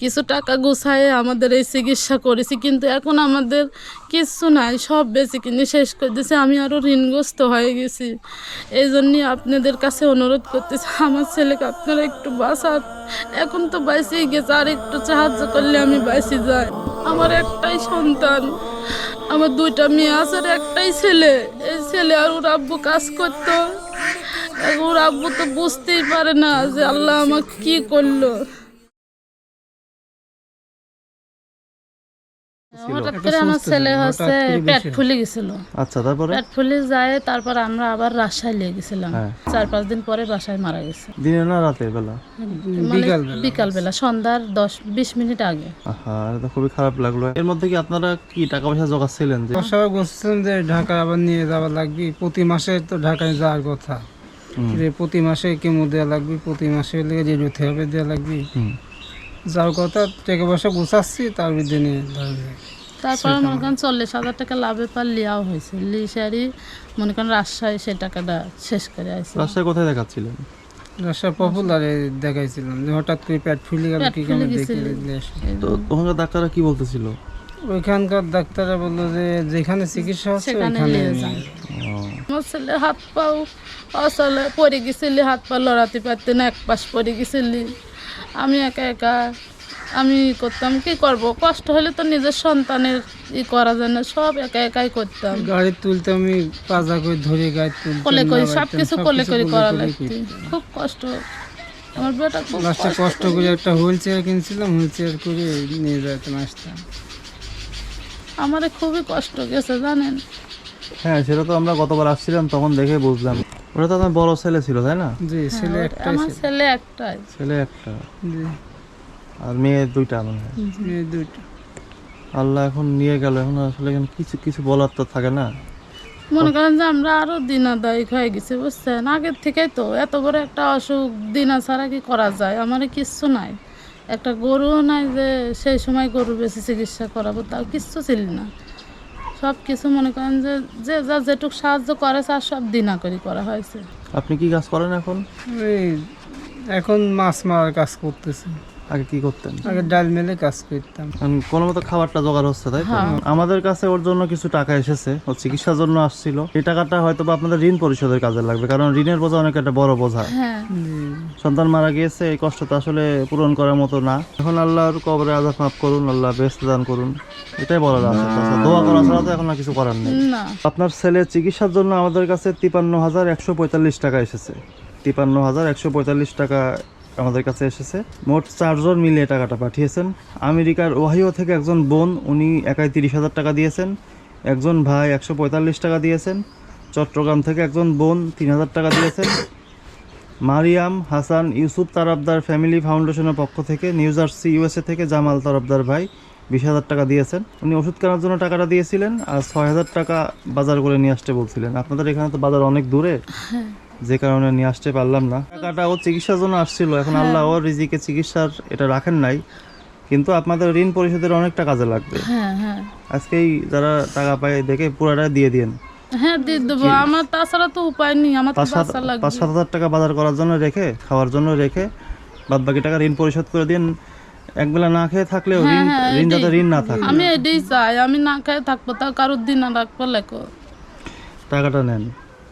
কিছু টাকা গুছায় আমাদের এই চিকিৎসা করেছি, কিন্তু এখন আমাদের কিচ্ছু নাই, সব বেশি কিনে শেষ করে দিয়েছে। আমি আরও ঋণগ্রস্ত হয়ে গেছি। এই জন্যই আপনাদের কাছে অনুরোধ করতেছি, আমার ছেলেকে আপনারা একটু বাঁচান। এখন তো বাইসেই গেছে, আর একটু সাহায্য করলে আমি বাইসে যাই। আমার একটাই সন্তান, আমার দুইটা মেয়ে আছে আর একটাই ছেলে। এই ছেলে আর ওর আব্বু কাজ করতো। ওর আব্বু তো বুঝতেই পারে না যে আল্লাহ আমাকে কি করল। হঠাৎ করে আমার ছেলে হচ্ছে পেট ফুলে গেছিল। আচ্ছা তারপরে? পেট ফুলে যায় তারপর আমরা আবার রাজশাহী নিয়ে গেছিলাম। হ্যাঁ। চার পাঁচ দিন পরে বাসায় মারা গেছে। দিনে না রাতের বেলা? মানে বিকালবেলা সন্ধ্যার দশ বিশ মিনিট আগে। আহা তো খুবই খারাপ লাগল। এর মধ্যে কি আপনারা কি টাকা পয়সা জোগাচ্ছিলেন যে? সবাই বলছিলেন যে ঢাকা আবার নিয়ে যাওয়া লাগবে। প্রতি মাসে তো ঢাকায় যাওয়ার কথা। যে প্রতি মাসে কেমো দেওয়া লাগবে প্রতি মাসে লেগে যে থেরাপি দেওয়া লাগবে। যাওয়ার কথা টাকা পয়সা গুছাচ্ছি তার দিনে ধরবে তারপর মনে করেন চল্লিশ হাজার টাকা লাভে পার লিয়াও হয়েছে। লিসারি মনে করেন রাজশাহী সেই টাকাটা শেষ করে আসছে রাজশাহী কোথায় দেখাচ্ছিলেন? রাস্তা পপুলারে দেখাইছিলাম যে হঠাৎ করে পেট ফুলে গেল কি আসে। তো ওখানকার ডাক্তাররা কি বলতেছিল? ওইখানকার ডাক্তাররা বলল যে যেখানে চিকিৎসা হচ্ছে ওইখানে নিয়ে নিয়ে যান। ও, আমার হাত পাও। আসলে পড়ে গেছিলি হাত পা লড়াতে পারতে না এক পাশ পড়ে গেছিলি। আমি একা একা আমি করতাম কি করব? কষ্ট হলে তো নিজের সন্তানের ই করা যায় না সব একা একাই করতাম। গাড়ি তুলতে আমি পাজা করে ধরে গাড়ি তুলতে কোলে করে সব কিছু কোলে করে করা লাগতো। খুব কষ্ট। আমার বেটা খুব কষ্ট করে একটা হুইল চেয়ার কিনছিলাম হুইল চেয়ার করে নিয়ে যেতাম আসতাম। আমারে খুবই কষ্ট গেছে জানেন? হ্যাঁ সেটা তো আমরা গতবার আসছিলাম তখন দেখে বুঝলাম। ওটা তো আমার বড় ছেলে ছিল তাই না? জি ছেলে হ্যাঁ, একটাই আমার ছেলে। একটাই। ছেলে একটা। জি। আর মেয়ে দুইটা মনে হয়। মেয়ে দুটো আল্লাহ এখন নিয়ে গেল এখন আসলে এখন কিছু কিছু বলার তো থাকে না। মনে করেন যে আমরা আরও দিনাদায়ক হয়ে গেছি বুঝছেন? আগের থেকেই তো এত বড় একটা অসুখ দিনা ছাড়া কি করা যায়? আমার কিচ্ছু নাই। একটা গরুও নাই যে সেই সময় গরু বেশি চিকিৎসা করাবো তাও কিচ্ছু ছিল না। সব কিছু মনে করেন যে যে যা যেটুক সাহায্য করে তার সব দিনা করি করা হয়েছে। আপনি কি কাজ করেন এখন? এই এখন মাছ মারার কাজ করতেছি। আগে কি করতেন? আগে ডাল মেলে কাজ করতাম। কোনো মতো খাবারটা জোগাড় হচ্ছে তাই তো? আমাদের কাছে ওর জন্য কিছু টাকা এসেছে ও চিকিৎসার জন্য আসছিল। এই টাকাটা হয়তো বা আপনাদের ঋণ পরিশোধের কাজে লাগবে কারণ ঋণের বোঝা অনেক একটা বড় বোঝা। হ্যাঁ। সন্তান মারা গিয়েছে এই কষ্ট তো আসলে পূরণ করার মতো না। এখন আল্লাহর কবরে আজাব মাফ করুন আল্লাহ বেস্ত দান করুন। এটাই বলার আছে। তাছাড়া দোয়া করা ছাড়া তো এখন আর কিছু করার নেই। আপনার ছেলের চিকিৎসার জন্য আমাদের কাছে তিপান্ন হাজার একশো পঁয়তাল্লিশ টাকা এসেছে। তিপান্ন হাজার একশো পঁয়তাল্লিশ টাকা আমাদের কাছে এসেছে। মোট চারজন মিলিয়ে টাকাটা পাঠিয়েছেন। আমেরিকার ওহাইও থেকে একজন বোন, উনি একাই তিরিশ হাজার টাকা দিয়েছেন। একজন ভাই একশো পঁয়তাল্লিশ টাকা দিয়েছেন। চট্টগ্রাম থেকে একজন বোন তিন হাজার টাকা দিয়েছেন। মারিয়াম, হাসান, ইউসুফ তারাবদার ফ্যামিলি ফাউন্ডেশনের পক্ষ থেকে, নিউ জার্সি, ইউএসএ থেকে জামাল তারাবদার ভাই বিশ হাজার টাকা দিয়েছেন। উনি ওষুধ কেনার জন্য টাকাটা দিয়েছিলেন আর ছয় হাজার টাকা বাজার করে নিয়ে আসতে বলছিলেন। আপনাদের এখানে তো বাজার অনেক দূরে। যে কারণে নিয়ে আসতে পারলাম না। টাকাটা ও চিকিৎসার জন্য আসছিল এখন আল্লাহ ওর রিজিকে চিকিৎসার এটা রাখেন নাই কিন্তু আপনাদের ঋণ পরিশোধের অনেকটা কাজে লাগবে। হ্যাঁ হ্যাঁ। আজকেই যারা টাকা পায় দেখে পুরোটা দিয়ে দিন হ্যাঁ দিয়ে দেবো। আমার তাছাড়া তো উপায় নেই আমার পাঁচ সাত বাচ্চা লাগবে। পাঁচ সাত হাজার টাকা বাজার করার জন্য রেখে খাওয়ার জন্য রেখে বাদ বাকি টাকা ঋণ পরিশোধ করে দিন। একবেলা না খেয়ে থাকলেও ঋণ হ্যাঁ, ঋণ যাতে ঋণ না থাকে। আমি এটাই চাই আমি না খাই থাকব তাও কারোর দিন রাখব লেখো। টাকাটা নেন।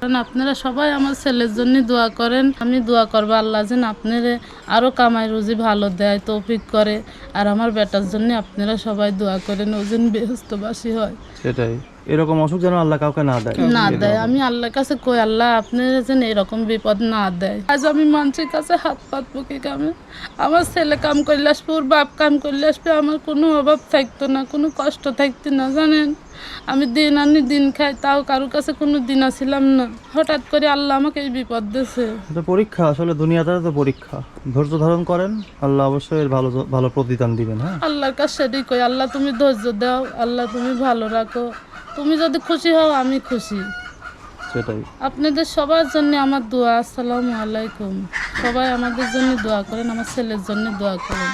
কারণ আপনারা সবাই আমার ছেলের জন্য দোয়া করেন। আমি দোয়া করব আল্লাহ যেন আপনারা আরও কামাই রুজি ভালো দেয় তৌফিক করে। আর আমার বেটার জন্য আপনারা সবাই দোয়া করেন ও যেন বেহস্তবাসী হয়। সেটাই। এরকম অসুখ যেন আল্লাহ কাউকে না দেয়। না দেয়। আমি আল্লাহর কাছে কই আল্লাহ আপনারা যেন এরকম বিপদ না দেয়। আজ আমি মানুষের কাছে হাত পাতবো কি কামে। আমার ছেলে কাম করলে আসবে ওর বাপ কাম করলে আসবে। আমার কোনো অভাব থাকতো না কোনো কষ্ট থাকতো না জানেন? আমি দিন আনি দিন খাই তাও কারোর কাছে কোনো দিন আসিলাম না। হঠাৎ করে আল্লাহ আমাকে এই বিপদ দিয়েছে। পরীক্ষা আসলে দুনিয়াটা তো পরীক্ষা। ধৈর্য ধারণ করেন আল্লাহ অবশ্যই এর ভালো ভালো প্রতিদান দিবেন হ্যাঁ? আল্লাহর কাছে সেটাই কই আল্লাহ তুমি ধৈর্য দাও আল্লাহ তুমি ভালো রাখো। তুমি যদি খুশি হও আমি খুশি। সেটাই। আপনাদের সবার জন্য আমার দোয়া আসসালামু আলাইকুম। সবাই আমাদের জন্য দোয়া করেন আমার ছেলের জন্য দোয়া করেন।